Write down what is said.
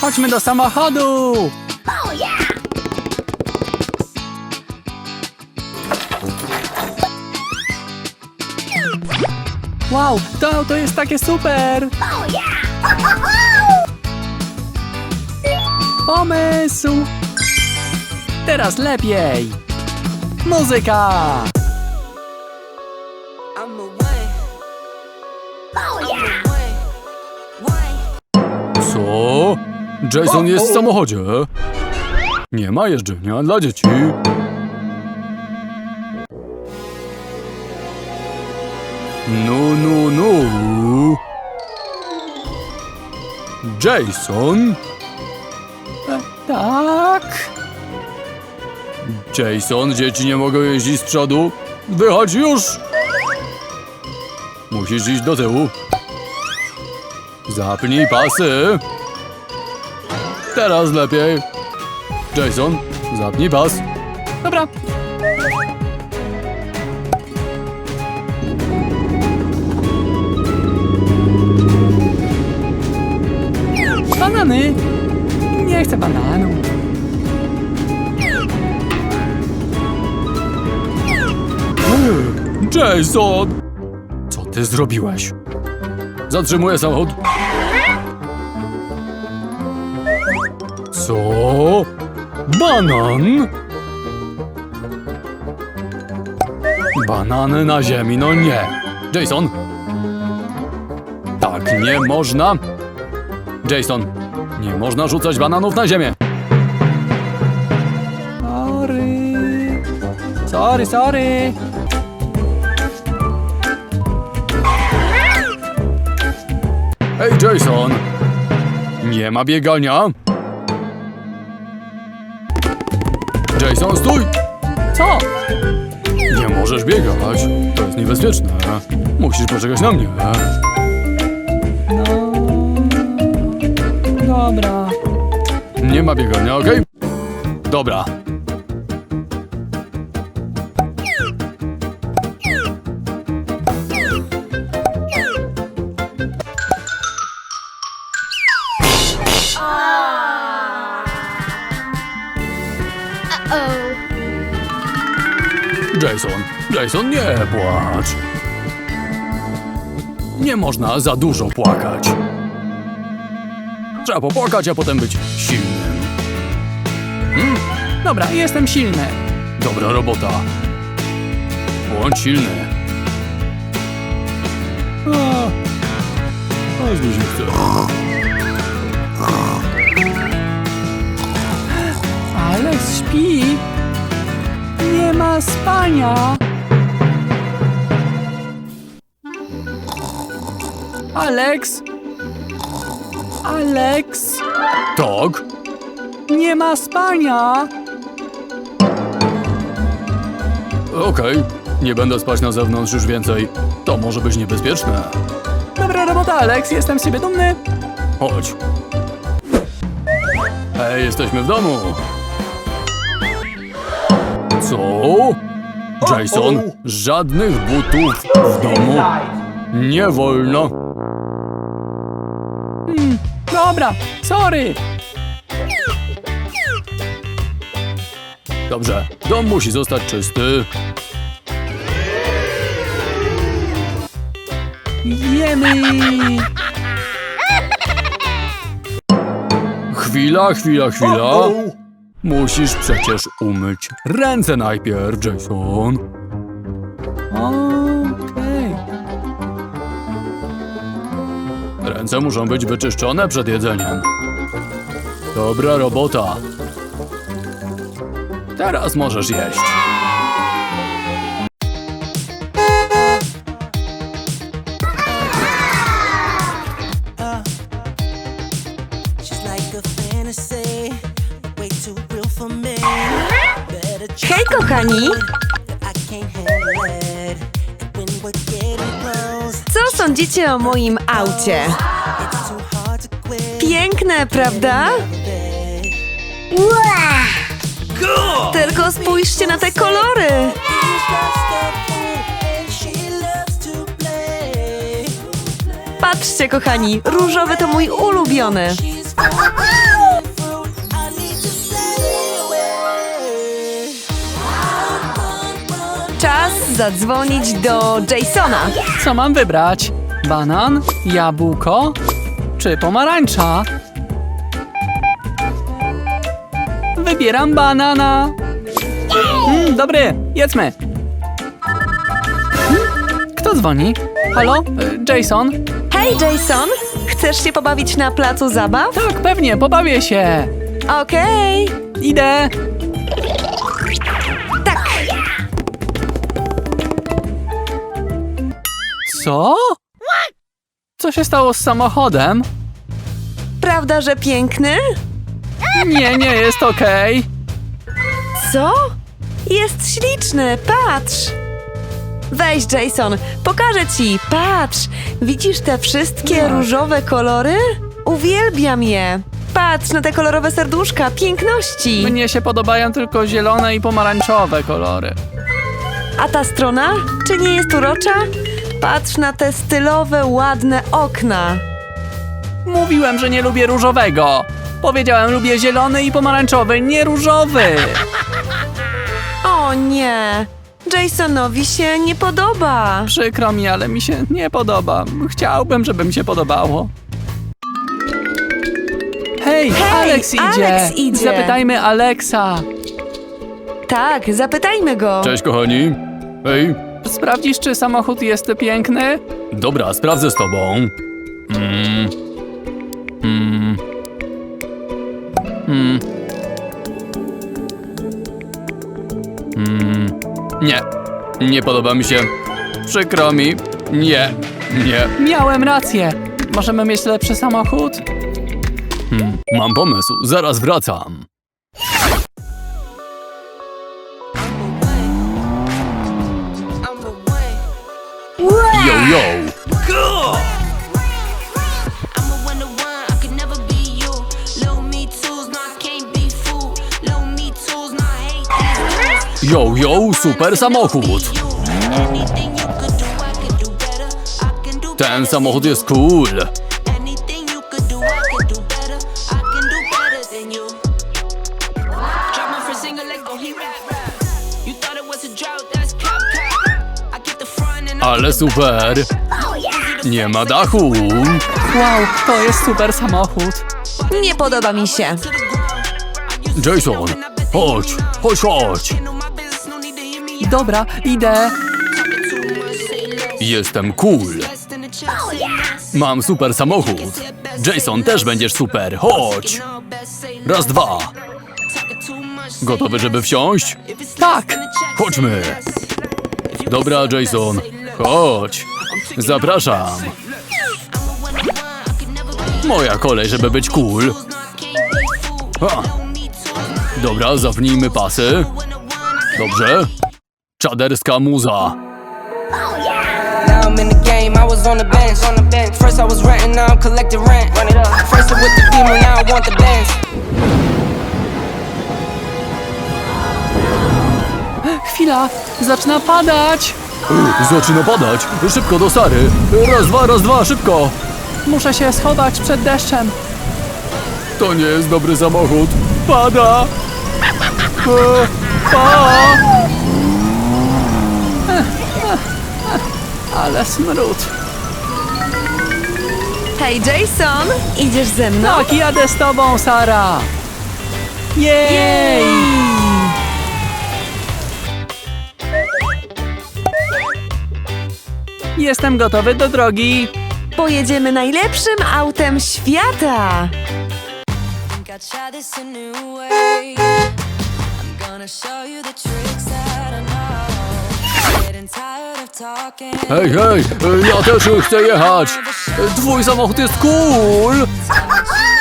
chodźmy do samochodu! Wow, to auto jest takie super! Pomysł! Teraz lepiej! Muzyka! Jason jest w samochodzie. Nie ma jeżdżenia dla dzieci. No, no, no. Jason? E, tak. Jason, dzieci nie mogą jeździć z przodu. Wychodź już! Musisz iść do tyłu. Zapnij pasy. Teraz lepiej. Jason, zapnij pas. Dobra. Banany. Nie chcę bananów. Ej, Jason! Co ty zrobiłeś? Zatrzymuję samochód. Co? Banan? Banany na ziemi, no nie. Jason? Tak nie można. Jason, nie można rzucać bananów na ziemię. Sorry. Sorry, sorry. Ej, Jason! Nie ma biegania. Jason, stój! Co? Nie możesz biegać. To jest niebezpieczne. Musisz poczekać na mnie. No. Dobra. Nie ma biegania, okej? Dobra. Jason, nie płacz. Nie można za dużo płakać. Trzeba popłakać, a potem być silnym. Hmm? Dobra, jestem silny. Dobra robota. Bądź silny. A, aż mi się chce. Alex śpi. Nie ma spania. Alex? Alex? Tak? Nie ma spania. Okej, nie będę spać na zewnątrz już więcej. To może być niebezpieczne. Dobra robota, Alex, jestem z siebie dumny. Chodź. Hej, jesteśmy w domu. Co? Jason, żadnych butów w domu. Nie wolno. Dobra, sorry. Dobrze, dom musi zostać czysty. Jemy! Chwila, chwila, chwila. Musisz przecież umyć ręce najpierw, Jason. Ręce muszą być wyczyszczone przed jedzeniem. Dobra robota. Teraz możesz jeść. Hej kochani! Co sądzicie o moim aucie? Piękne, prawda? Wow! Tylko spójrzcie na te kolory! Patrzcie, kochani, różowy to mój ulubiony. Czas zadzwonić do Jasona. Co mam wybrać? Banan? Jabłko? Czy pomarańcza? Wybieram banana. Mm, dobry, jedzmy. Hmm? Kto dzwoni? Halo? Y, Jason? Hej, Jason! Chcesz się pobawić na placu zabaw? Tak, pewnie, pobawię się. Okej. Idę. Tak. Co? Co się stało z samochodem? Prawda, że piękny? Nie, nie jest okej. Co? Jest śliczny, patrz! Weź, Jason, pokażę ci, patrz! Widzisz te wszystkie Tak. różowe kolory? Uwielbiam je! Patrz na te kolorowe serduszka, piękności! Mnie się podobają tylko zielone i pomarańczowe kolory. A ta strona? Czy nie jest urocza? Patrz na te stylowe, ładne okna. Mówiłem, że nie lubię różowego. Powiedziałem, lubię zielony i pomarańczowy, nie różowy. O nie! Jasonowi się nie podoba. Przykro mi, ale mi się nie podoba. Chciałbym, żeby mi się podobało. Hej, Hej, Alex idzie. Alex idzie. Zapytajmy Alexa. Tak, zapytajmy go. Cześć, kochani. Hej. Sprawdzisz, czy samochód jest piękny? Dobra, sprawdzę z tobą. Mm. Mm. Mm. Mm. Nie, nie podoba mi się. Przykro mi. Nie, nie. Miałem rację. Możemy mieć lepszy samochód? Hmm, mam pomysł, zaraz wracam. Could do better. I can do Ten samochód jest cool. Ale super. Nie ma dachu. Wow, to jest super samochód. Nie podoba mi się. Jason, chodź, chodź, chodź. Dobra, idę. Jestem cool. Mam super samochód. Jason, też będziesz super. Chodź. Raz, dwa. Gotowy, żeby wsiąść? Tak. Chodźmy. Dobra, Jason. Chodź. Zapraszam. Moja kolej, żeby być cool. A. Dobra, zapnijmy pasy. Dobrze. Czaderska muza. Chwila, zaczyna padać. Zaczyna padać. Szybko do Sary. Raz, dwa, raz, dwa, szybko. Muszę się schować przed deszczem. To nie jest dobry samochód. Pada. E, Pa. Ale smród. Hej, Jason! Idziesz ze mną? Tak, jadę z tobą, Sara. Jej! Jestem gotowy do drogi. Pojedziemy najlepszym autem świata! Hej, hej, ja też chcę jechać. Twój samochód jest cool.